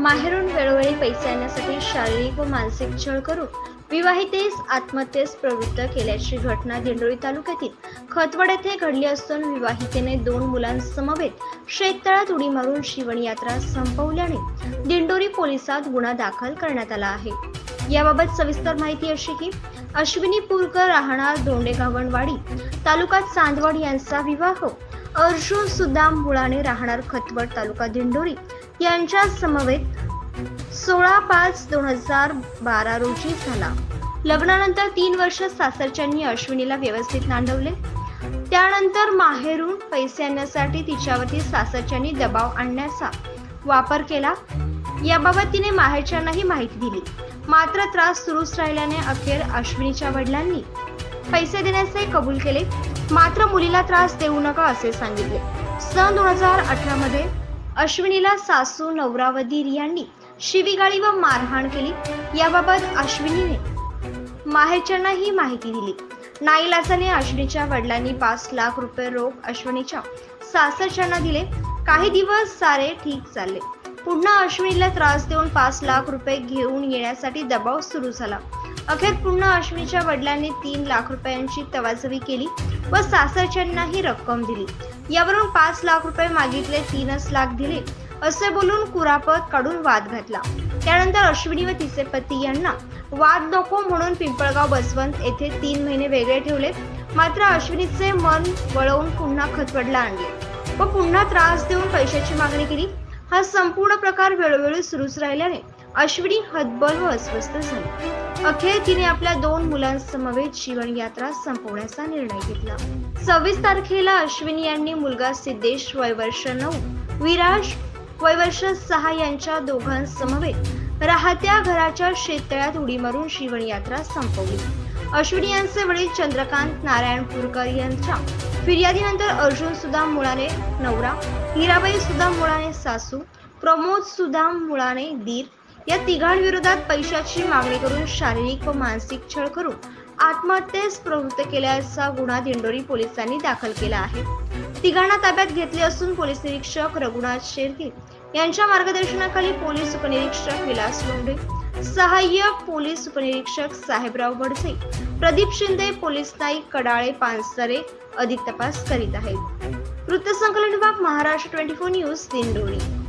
माहेरून वेळोवेळी पैसे आणण्यासाठी शारीरिक व मानसिक छळ करून विवाहितेस आत्महत्येस प्रवृत्त केल्याची घटना दिंडोरी तालुक्यातील खतवड येथे घडली असून विवाहितेने दोन मुलांसमवेत शेततळात उडी मारून शिवण यात्रा संपवल्याने दिंडोरी पोलिसात गुन्हा दाखल करण्यात आला आहे. याबाबत सविस्तर माहिती अशी की अश्विनी पूरकर राहणार धोंडेगावणवाडी तालुका चांदवड यांचा विवाह. अर्जुन सुदाम मुळाने राहणार खतवड तालुका दिंडोरी. यांच्या समवेत सोळा पाच दोन हजार बारा रोजी झाला. लग्नानंतर तीन वर्ष सासरच्यांनी अश्विनीला व्यवस्थित नांदवले. त्यानंतर माहेरून पैसे आणण्यासाठी तिच्यावरती सासरच्यांनी दबाव आणण्याचा वापर केला. याबाबत तिने माहेरच्यांनाही माहिती दिली. मात्र त्रास सुरूच राहिल्याने अखेर अश्विनीच्या वडिलांनी पैसे देण्याचे कबूल केले. मात्र मुलीला त्रास देऊ नका असे सांगितले. सन दोन हजार अठरा मध्ये अश्विनीला सासू नवरा यांनी शिवीगाळी व मारहाण केली. याबाबत अश्विनीने माहेरच्यांना ही माहिती दिली. नाईलाजाने अश्विनीच्या वडिलांनी पाच लाख रुपये रोख अश्विनीच्या सासरच्यांना दिले. काही दिवस सारे ठीक चालले. पुन्हा अश्विनीला त्रास देऊन पाच लाख रुपये घेऊन येण्यासाठी दबाव सुरू झाला. अखेर पुन्हा अश्विनीच्या वडिलांनी तीन लाख रुपयांची तवाजवी केली व सासरच्यांनाही रक्कम दिली. यावरून पाच लाख रुपये मागितले तीनच लाख दिले असे बोलून कुरापत काढून वाद घातला. त्यानंतर अश्विनी व तिचे पती यांना वाद नको म्हणून पिंपळगाव बसवंत येथे तीन महिने वेगळे ठेवले. मात्र अश्विनीचे मन वळवून पुन्हा खतवडला आणले व पुन्हा त्रास देऊन पैशाची मागणी केली. हा संपूर्ण प्रकार वेळोवेळी सुरूच राहिल्याने अश्विनी हतबल व अस्वस्थ झाली. अखेर तिने आपल्या दोन मुलांसमवेत जीवन यात्रा संपवण्याचा निर्णय घेतला. सव्वीस तारखेला अश्विनी यांनी मुलगा सिद्धेश वय वर्ष नऊ विराज वय वर्ष सहा यांच्या दोघांसमवेत राहत्या घराच्या शेततळ्यात उडी मारून शिवण यात्रा संपवली. अश्विनी यांचे वडील चंद्रकांत नारायणपूरकर यांच्या फिर्यादीनंतर अर्जुन सुदाम मुळाने नवरा हिराबाई सुदाम मुळाने सासू प्रमोद सुदाम मुळाने दीर या तिघांविरोधात पैशाची मागणी करून शारीरिक व मानसिक छळ करून आत्महत्येस प्रवृत्त केल्याचा गुन्हा दिंडोरी पोलिसांनी दाखल केला आहे. तिघांना ताब्यात घेतले असून पोलीस निरीक्षक रघुनाथ शेरगे यांच्या मार्गदर्शनाखाली पोलीस उपनिरीक्षक विलास लोंढे सहाय्यक पोलीस उपनिरीक्षक साहेबराव वडसे प्रदीप शिंदे पोलीस नाईक कडाळे पानसरे अधिक तपास करीत आहेत. वृत्तसंकलन विभाग Maharashtra twenty four news Dindori.